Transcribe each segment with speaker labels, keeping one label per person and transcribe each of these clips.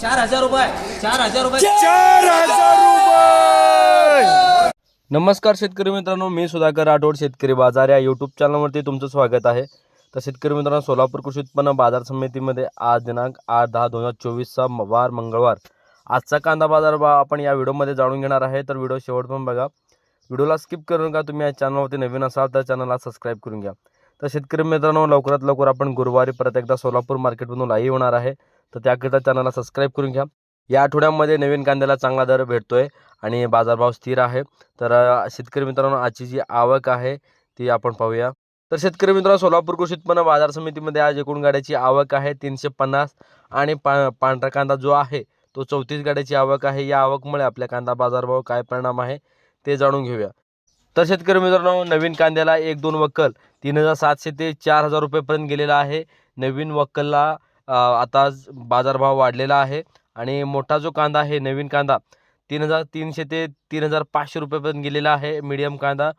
Speaker 1: चार हजार रुपये. चार हजार रुपये.
Speaker 2: चार हजार रुपये!
Speaker 3: नमस्कार शेतकरी मित्रांनो मी सुधाकर राठोड शेतकरी बाजार या यूट्यूब चॅनलवरती तुमचं स्वागत आहे. तर शेतकरी मित्रांनो सोलापूर कृषी उत्पन्न बाजार समितीमध्ये आज दिनांक आठ दहा दोन हजार चोवीसचा वार मंगळवार. आजचा कांदा बाजार भाव आपण या व्हिडिओमध्ये जाणून घेणार आहे. तर व्हिडिओ शेवट पण बघा. व्हिडिओला स्किप करू नका. तुम्ही या चॅनलवरती नवीन असाल तर चॅनलला सबस्क्राईब करून घ्या. तर शेतकरी मित्रांनो लवकरात लवकर आपण गुरुवारी परत एकदा सोलापूर मार्केटमधून लाईव्ह होणार आहे. तर त्याकरिता चॅनलला सबस्क्राईब करून घ्या. या आठवड्यामध्ये नवीन कांद्याला चांगला दर भेटतो आहे आणि बाजारभाव स्थिर आहे. तर शेतकरी मित्रांनो आजची जी आवक आहे ती आपण पाहूया. तर शेतकरी मित्रांनो सोलापूर कृषी उत्पन्न बाजार समितीमध्ये आज एकूण गाड्याची आवक आहे तीनशे पन्नास आणि पा पांढरा कांदा जो आहे तो चौतीस गाड्याची आवक आहे. या आवकमुळे आपल्या कांदा बाजारभाव काय परिणाम आहे ते जाणून घेऊया. तर शेतकरी मित्रांनो नवीन कांद्याला एक दोन वक्कल तीन हजार सातशे ते चार हजार रुपयेपर्यंत गेलेला आहे. नवीन वक्कलला आता बाजारभाव वाढलेला आहे आणि मोठा जो कांदा आहे नवीन कांदा तीन हजार तीनशे ते तीन हजार पाचशे रुपयेपर्यंत गेलेला आहे मीडियम कांदा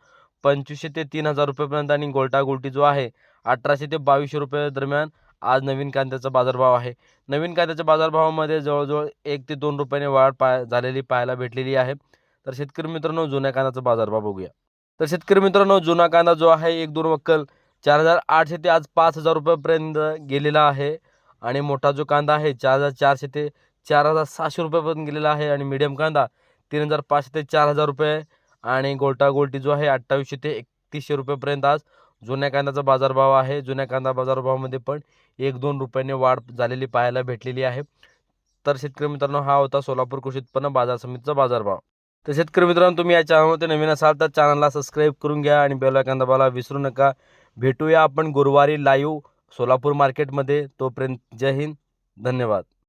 Speaker 3: पंचवीसशे ते तीन हजार रुपयेपर्यंत आणि गोल्टा गोल्टी जो आहे अठराशे ते बावीसशे रुपये दरम्यान आज नवीन कांद्याचा बाजारभाव आहे. नवीन कांद्याच्या बाजारभावामध्ये जवळजवळ एक ते दोन रुपयाने वाढ पाय झालेली पाहायला भेटलेली आहे. तर शेतकरी मित्रांनो जुन्या कांद्याचा बाजारभाव बघूया. तर शेतकरी मित्रांनो जुना कांदा जो आहे एक दोन वक्कल चार हजार आठशे ते आज पाच हजार रुपयापर्यंत गेलेला आहे. आणि मोठा जो कांदा आहे चार हजार चारशे ते चार हजार सहाशे रुपयापर्यंत गेलेला आहे आणि मीडियम कांदा तीन हजार पाचशे ते चार हजार रुपये आणि गोल्टा गोल्टी जो आहे अठ्ठावीसशे ते एकतीसशे रुपयेपर्यंत आज जुन्या कांद्याचा बाजारभाव आहे. जुन्या कांदा बाजारभावामध्ये पण एक दोन रुपयाने वाढ झालेली पाहायला भेटलेली आहे. तर शेतकरी मित्रांनो हा होता सोलापूर कृषी उत्पन्न बाजार समितीचा बाजारभाव. तर शेतकरी मित्रांनो तुम्ही या चॅनलमध्ये नवीन असाल तर चॅनलला सबस्क्राईब करून घ्या आणि बेल आयकॉन दाबायला विसरू नका. भेटूया आपण गुरुवारी लाईव्ह सोलापूर मार्केटमध्ये तोपर्यंत जय हिंद धन्यवाद.